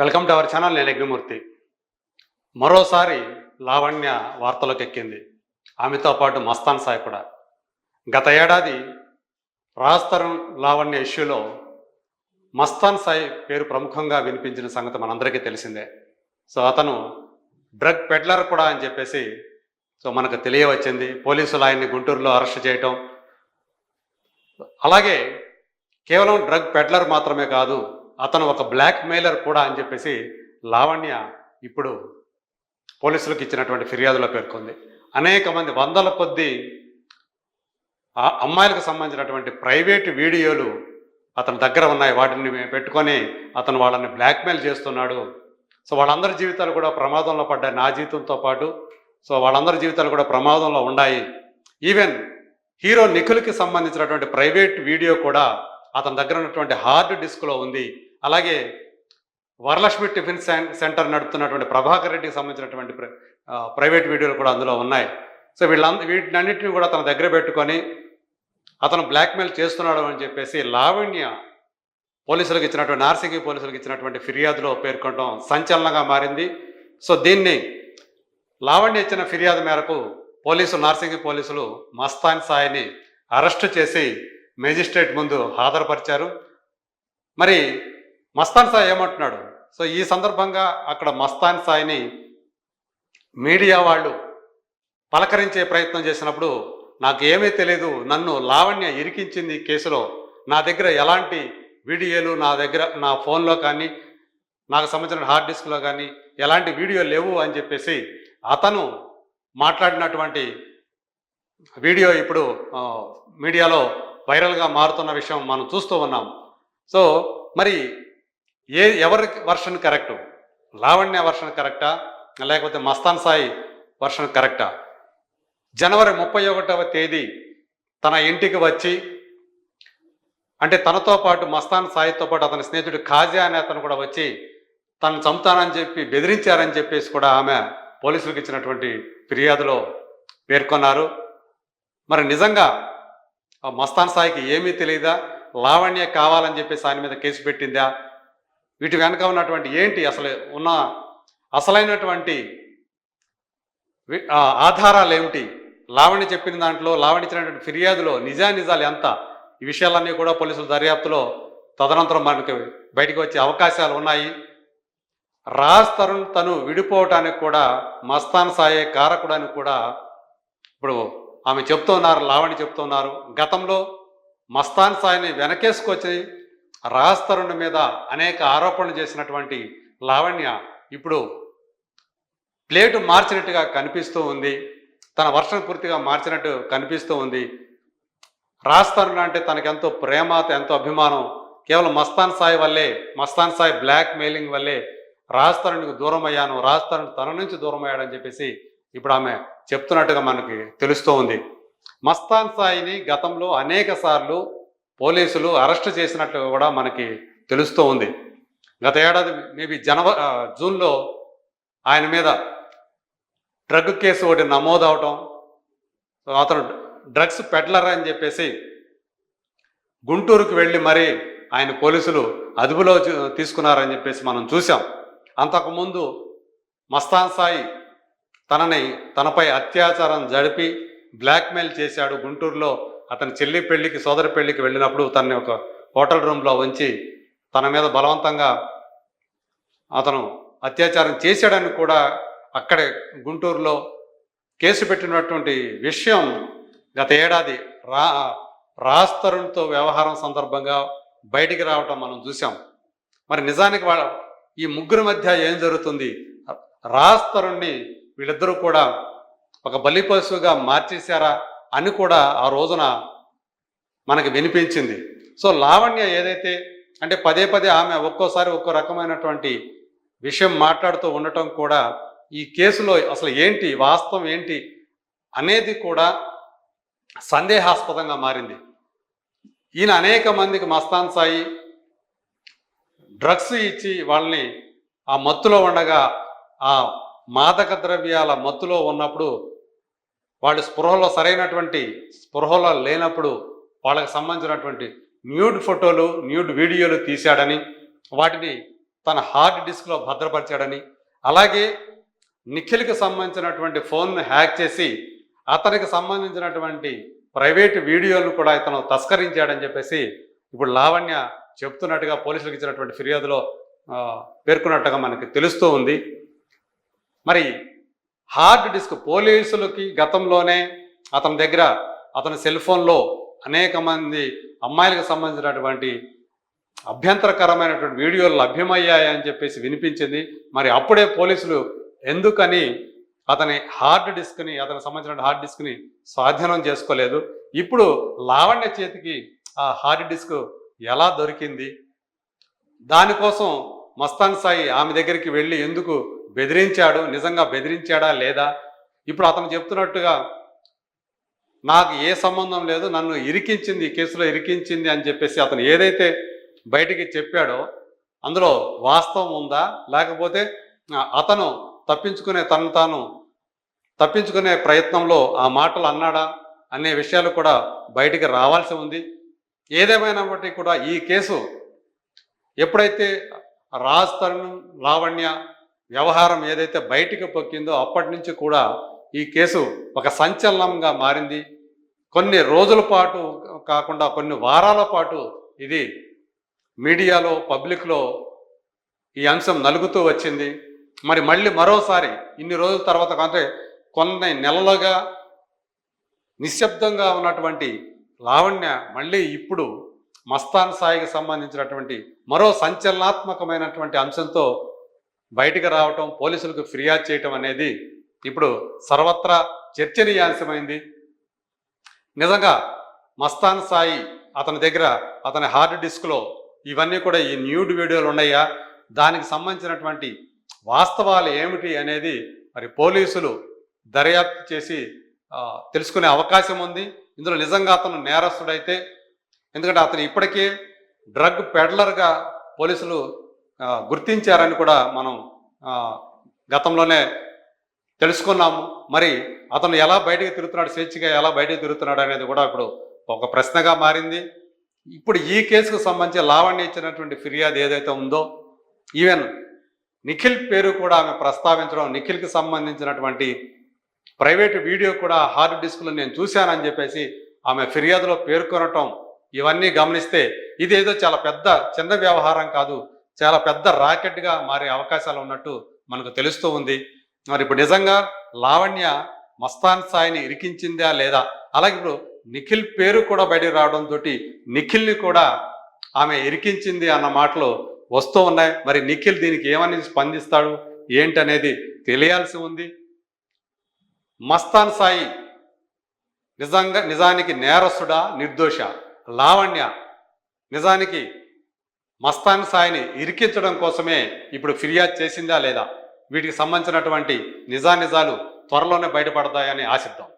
Welcome to our channel నేను అగ్నిమూర్తి. మరోసారి లావణ్య వార్తలోకి ఎక్కింది. ఆమెతో పాటు మస్తాన్ సాయి కూడా. గత ఏడాది రాస్తరం లావణ్య ఇష్యూలో మస్తాన్ సాయి పేరు ప్రముఖంగా వినిపించిన సంగతి మనందరికీ తెలిసిందే. సో అతను డ్రగ్ పెడ్లర్ కూడా అని చెప్పేసి సో మనకు తెలియవచ్చింది. పోలీసులు ఆయన్ని గుంటూరులో అరెస్ట్ చేయటం. అలాగే కేవలం డ్రగ్ పెడ్లర్ మాత్రమే కాదు అతను ఒక బ్లాక్ మెయిలర్ కూడా అని చెప్పేసి లావణ్య ఇప్పుడు పోలీసులకు ఇచ్చినటువంటి ఫిర్యాదులో పేర్కొంది. అనేక మంది వందల కొద్ది ఆ అమ్మాయిలకు సంబంధించినటువంటి ప్రైవేట్ వీడియోలు అతని దగ్గర ఉన్నాయి. వాటిని పెట్టుకొని అతను వాళ్ళని బ్లాక్మెయిల్ చేస్తున్నాడు. సో వాళ్ళందరి జీవితాలు కూడా ప్రమాదంలో పడ్డాయి. నా జీవితంతో పాటు సో వాళ్ళందరి జీవితాలు కూడా ప్రమాదంలో ఉన్నాయి. ఈవెన్ హీరో నిఖుల్కి సంబంధించినటువంటి ప్రైవేట్ వీడియో కూడా అతని దగ్గర ఉన్నటువంటి హార్డ్ డిస్క్లో ఉంది. అలాగే వరలక్ష్మి టిఫిన్ సెంటర్ నడుపుతున్నటువంటి ప్రభాకర్ రెడ్డికి సంబంధించినటువంటి ప్ర- ప్రైవేట్ వీడియోలు కూడా అందులో ఉన్నాయి. సో వీళ్ళంద వీటినన్నింటినీ కూడా తన దగ్గర పెట్టుకొని అతను బ్లాక్మెయిల్ చేస్తున్నాడు అని చెప్పేసి లావణ్య పోలీసులకు ఇచ్చినటువంటి నార్సింగి పోలీసులకు ఇచ్చినటువంటి ఫిర్యాదులో పేర్కొనడం సంచలనంగా మారింది. సో దీన్ని లావణ్య ఇచ్చిన ఫిర్యాదు మేరకు పోలీసులు నార్సింగి పోలీసులు మస్తాన్ సాయిని అరెస్టు చేసి మేజిస్ట్రేట్ ముందు హాజరుపరిచారు. మరి మస్తాన్ సాయి ఏమంటున్నాడు? సో ఈ సందర్భంగా అక్కడ మస్తాన్ సాయిని మీడియా వాళ్ళు పలకరించే ప్రయత్నం చేసినప్పుడు నాకు ఏమీ తెలియదు నన్ను లావణ్య ఇరికించింది కేసులో. నా దగ్గర ఎలాంటి వీడియోలు నా దగ్గర నా ఫోన్లో కానీ నాకు సంబంధించిన హార్డ్ డిస్క్లో కానీ ఎలాంటి వీడియో లేవు అని చెప్పేసి అతను మాట్లాడినటువంటి వీడియో ఇప్పుడు మీడియాలో వైరల్గా మారుతున్న విషయం మనం చూస్తూ ఉన్నాం. సో మరి ఏ ఎవరి వర్షన్ కరెక్టు లావణ్య వర్షన్ కరెక్టా లేకపోతే మస్తాన్ సాయి వర్షన్ కరెక్టా జనవరి ముప్పై ఒకటవ తేదీ తన ఇంటికి వచ్చి అంటే తనతో పాటు మస్తాన్ సాయితో పాటు అతని స్నేహితుడు ఖాజా అనే అతను కూడా వచ్చి తను చంపుతానని చెప్పి బెదిరించారని చెప్పేసి కూడా ఆమె పోలీసులకు ఇచ్చినటువంటి ఫిర్యాదులో పేర్కొన్నారు. మరి నిజంగా ఆ మస్తాన్ సాయికి ఏమీ తెలియదా లావణ్య కావాలని చెప్పేసి ఆయన మీద కేసు పెట్టిందా? వీటి వెనక ఉన్నటువంటి ఏంటి అసలు ఉన్న అసలైనటువంటి ఆధారాలు ఏమిటి? లావణ్య చెప్పిన దాంట్లో లావణ్య ఇచ్చినటువంటి ఫిర్యాదులో నిజానిజాలు ఎంత? ఈ విషయాలన్నీ కూడా పోలీసుల దర్యాప్తులో తదనంతరం మనకి బయటకు వచ్చే అవకాశాలు ఉన్నాయి. రాజ్ తరుణ్ తను విడిపోవటానికి కూడా మస్తాన్ సాయే కారకుడని కూడా ఇప్పుడు ఆమె చెప్తున్నారు లావణి లావణ్య గతంలో మస్తాన్ సాయిని వెనకేసుకొచ్చి రాజ్ తరుణ్ మీద అనేక ఆరోపణలు చేసినటువంటి లావణ్య ఇప్పుడు ప్లేటు మార్చినట్టుగా కనిపిస్తూ ఉంది. తన వర్షం పూర్తిగా మార్చినట్టు కనిపిస్తూ ఉంది. రాజ్ తరుణ్ అంటే తనకెంతో ప్రేమ ఎంతో అభిమానం. కేవలం మస్తాన్ సాయి వల్లే మస్తాన్ సాయి బ్లాక్ మెయిలింగ్ వల్లే రాజతరుణ్కి దూరం అయ్యాను రాజ్ తరుణ్ తన నుంచి దూరం అయ్యాడని చెప్పేసి ఇప్పుడు ఆమె చెప్తున్నట్టుగా మనకి తెలుస్తూ ఉంది. మస్తాన్ సాయిని గతంలో అనేక సార్లు పోలీసులు అరెస్ట్ చేసినట్లు కూడా మనకి తెలుస్తూ ఉంది. గత ఏడాది మేబీ జనవరి జూన్లో ఆయన మీద డ్రగ్ కేసు ఒకటి నమోదు అవటం అతను డ్రగ్స్ పెడ్లర్ అని చెప్పేసి గుంటూరుకు వెళ్ళి మరీ ఆయన పోలీసులు అదుపులో తీసుకున్నారని చెప్పేసి మనం చూసాం అంతకుముందు మస్తాన్ సాయి తనని తనపై అత్యాచారం జరిపి బ్లాక్మెయిల్ చేశాడు గుంటూరులో అతని చెల్లి పెళ్ళికి సోదరి పెళ్ళికి వెళ్ళినప్పుడు తనని ఒక హోటల్ రూమ్లో ఉంచి తన మీద బలవంతంగా అతను అత్యాచారం చేశాడని కూడా అక్కడే గుంటూరులో కేసు పెట్టినటువంటి విషయం గత ఏడాది రా రాజ్ తరుణ్తో వ్యవహారం సందర్భంగా బయటికి రావటం మనం చూసాం మరి నిజానికి వాళ్ళ ఈ ముగ్గురు మధ్య ఏం జరుగుతుంది? రాజ్ తరుణ్ని వీళ్ళిద్దరూ కూడా ఒక బలిపశువుగా మార్చేశారా? అని కూడా ఆ రోజున మనకి వినిపించింది. సో లావణ్య ఏదైతే అంటే పదే పదే ఆమె ఒక్కోసారి ఒక్కో రకమైనటువంటి విషయం మాట్లాడుతూ ఉండటం కూడా ఈ కేసులో అసలు ఏంటి వాస్తవం ఏంటి అనేది కూడా సందేహాస్పదంగా మారింది. ఈయన అనేక మందికి మస్తాన్ సాయి డ్రగ్స్ ఇచ్చి వాళ్ళని ఆ మత్తులో ఉండగా ఆ మాదక ద్రవ్యాల మత్తులో ఉన్నప్పుడు వాళ్ళు స్పృహలో సరైనటువంటి స్పృహలో లేనప్పుడు వాళ్ళకి సంబంధించినటువంటి న్యూడ్ ఫోటోలు న్యూడ్ వీడియోలు తీశాడని వాటిని తన హార్డ్ డిస్క్లో భద్రపరిచాడని అలాగే నిఖిల్కి సంబంధించినటువంటి ఫోన్ను హ్యాక్ చేసి అతనికి సంబంధించినటువంటి ప్రైవేట్ వీడియోలను కూడా ఇతను తస్కరించాడని చెప్పేసి ఇప్పుడు లావణ్య చెప్తున్నట్టుగా పోలీసులకు ఇచ్చినటువంటి ఫిర్యాదులో పేర్కొన్నట్టుగా మనకి తెలుస్తూ ఉంది. మరి హార్డ్ డిస్క్ పోలీసులకి గతంలోనే అతని దగ్గర అతని సెల్ ఫోన్లో అనేక మంది అమ్మాయిలకు సంబంధించినటువంటి అభ్యంతరకరమైనటువంటి వీడియోలు లభ్యమయ్యాయని చెప్పేసి వినిపించింది. మరి అప్పుడే పోలీసులు ఎందుకని అతని హార్డ్ డిస్క్ని అతనికి సంబంధించిన హార్డ్ డిస్క్ని స్వాధీనం చేసుకోలేదు? ఇప్పుడు లావణ్య చేతికి ఆ హార్డ్ డిస్క్ ఎలా దొరికింది? దానికోసం మస్తాన్ సాయి ఆమె దగ్గరికి వెళ్ళి ఎందుకు బెదిరించాడు నిజంగా బెదిరించాడా లేదా? ఇప్పుడు అతను చెప్తున్నట్టుగా నాకు ఏ సంబంధం లేదు నన్ను ఇరికించింది ఈ కేసులో ఇరికించింది అని చెప్పేసి అతను ఏదైతే బయటికి చెప్పాడో అందులో వాస్తవం ఉందా? లేకపోతే అతను తప్పించుకునే తను తాను తప్పించుకునే ప్రయత్నంలో ఆ మాటలు అన్నాడా అనే విషయాలు కూడా బయటికి రావాల్సి ఉంది. ఏదేమైనప్పటికీ కూడా ఈ కేసు ఎప్పుడైతే రాజ్ తరుణ్ లావణ్య వ్యవహారం ఏదైతే బయటికి పొక్కిందో అప్పటి నుంచి కూడా ఈ కేసు ఒక సంచలనంగా మారింది. కొన్ని రోజుల పాటు కాకుండా కొన్ని వారాల పాటు ఇది మీడియాలో పబ్లిక్లో ఈ అంశం నలుగుతూ వచ్చింది. మరి మళ్ళీ మరోసారి ఇన్ని రోజుల తర్వాత అంటే కొన్ని నెలలుగా నిశ్శబ్దంగా ఉన్నటువంటి లావణ్య మళ్ళీ ఇప్పుడు మస్తాన్ సాయికి సంబంధించినటువంటి మరో సంచలనాత్మకమైనటువంటి అంశంతో బయటికి రావటం పోలీసులకు ఫిర్యాదు చేయటం అనేది ఇప్పుడు సర్వత్రా చర్చనీయాంశమైంది. నిజంగా మస్తాన్ సాయి అతని దగ్గర అతని హార్డ్ డిస్క్లో ఇవన్నీ కూడా ఈ న్యూడ్ వీడియోలు ఉన్నాయా? దానికి సంబంధించినటువంటి వాస్తవాలు ఏమిటి అనేది మరి పోలీసులు దర్యాప్తు చేసి తెలుసుకునే అవకాశం ఉంది. ఇందులో నిజంగా అతను నేరస్తుడైతే ఎందుకంటే అతను ఇప్పటికే డ్రగ్ పెడలర్గా పోలీసులు గుర్తించారని కూడా మనం గతంలోనే తెలుసుకున్నాము. మరి అతను ఎలా బయటకు తిరుగుతున్నాడు స్వేచ్ఛగా ఎలా బయటకు తిరుగుతున్నాడు అనేది కూడా ఇప్పుడు ఒక ప్రశ్నగా మారింది. ఇప్పుడు ఈ కేసుకు సంబంధించి లావణ్య ఇచ్చినటువంటి ఫిర్యాదు ఏదైతే ఉందో ఈవెన్ నిఖిల్ పేరు కూడా ఆమె ప్రస్తావించడం నిఖిల్కి సంబంధించినటువంటి ప్రైవేట్ వీడియో కూడా హార్డ్ డిస్క్లో నేను చూశానని చెప్పేసి ఆమె ఫిర్యాదులో పేర్కొనటం ఇవన్నీ గమనిస్తే ఇదేదో చాలా పెద్ద చిన్న వ్యవహారం కాదు. చాలా పెద్ద రాకెట్గా మారే అవకాశాలు ఉన్నట్టు మనకు తెలుస్తూ ఉంది. మరి ఇప్పుడు నిజంగా లావణ్య మస్తాన్ సాయిని ఇరికించిందా లేదా? అలాగే ఇప్పుడు నిఖిల్ పేరు కూడా బయటకు రావడంతో నిఖిల్ని కూడా ఆమె ఇరికించింది అన్న మాటలు వస్తూ ఉన్నాయి. మరి నిఖిల్ దీనికి ఏమని స్పందిస్తాడు? ఏంటనేది తెలియాల్సి ఉంది. మస్తాన్ సాయి నిజంగా నిజానికి నేరస్తుడా? నిర్దోష. లావణ్య నిజానికి మస్తాన్ సాయిని ఇరికించడం కోసమే ఇప్పుడు ఫిర్యాదు చేసిందా లేదా? వీటికి సంబంధించినటువంటి నిజానిజాలు త్వరలోనే బయటపడతాయని ఆశిద్దాం.